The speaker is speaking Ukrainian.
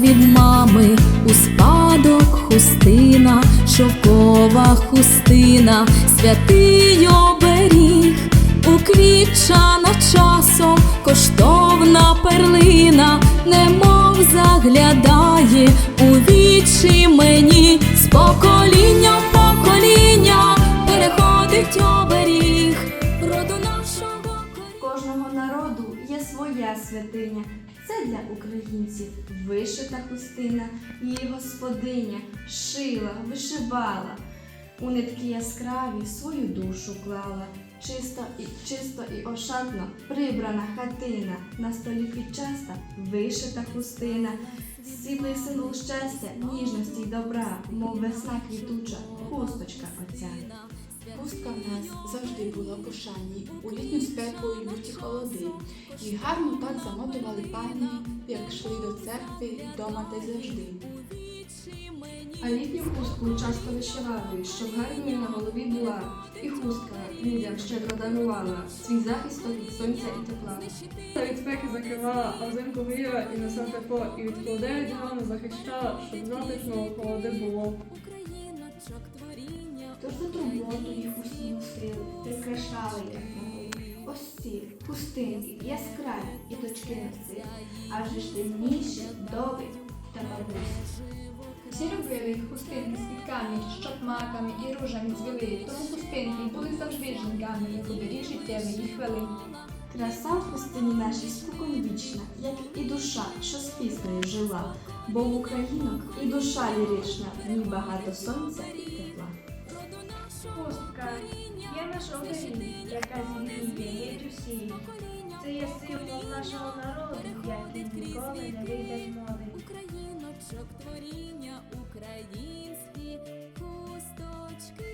від мами. У спадок хустина, шовкова хустина, святий оберіг, уквітчана часом, коштовна перлина, немов заглядає у вічі мені, з покоління в покоління переходить оберіг. Роду нашого коріння. Кожного народу є своя святиня. Це для українців вишита хустина, її господиня шила, вишивала. У нитки яскраві свою душу клала. Чисто і чисто і ошатно прибрана хатина, на столі підчаста вишита хустина, світлий символ щастя, ніжності й добра, мов весна квітуча, хусточка отця. Хустка в нас завжди була в пошані, у літню спеку і люті холоди. І гарно так замотували пані, як йшли до церкви, дома та завжди. А літню хустку часто вишивали, щоб гарною на голові була. І хустка людям щедро дарувала свій захист від сонця і тепла. Від спеки закривала, а взимку гріла і несла тепло, і від холодей дивану захищала, щоб затишно холоди було. Тож турботу їх усі носили, прикрашали як могли. Ось ці хустинки яскраві і точки носили, а вже ж темніші, довгі та бабусі. Всі любили їх хустинки з квітками, щоб маками і ружами цвіли, тому хустинки були завжди жінками, як оберіг життєвої хвилини. Краса в хустині нашій споконвічна, як і душа, що з піснею жила, бо в українок і душа лірична, в ній багато сонця і тепла. Хустка є наша Україна, яка змінює усі. Це є символ нашого народу, який ніколи не вийде з моди. Україночок творіння, українські кусточки.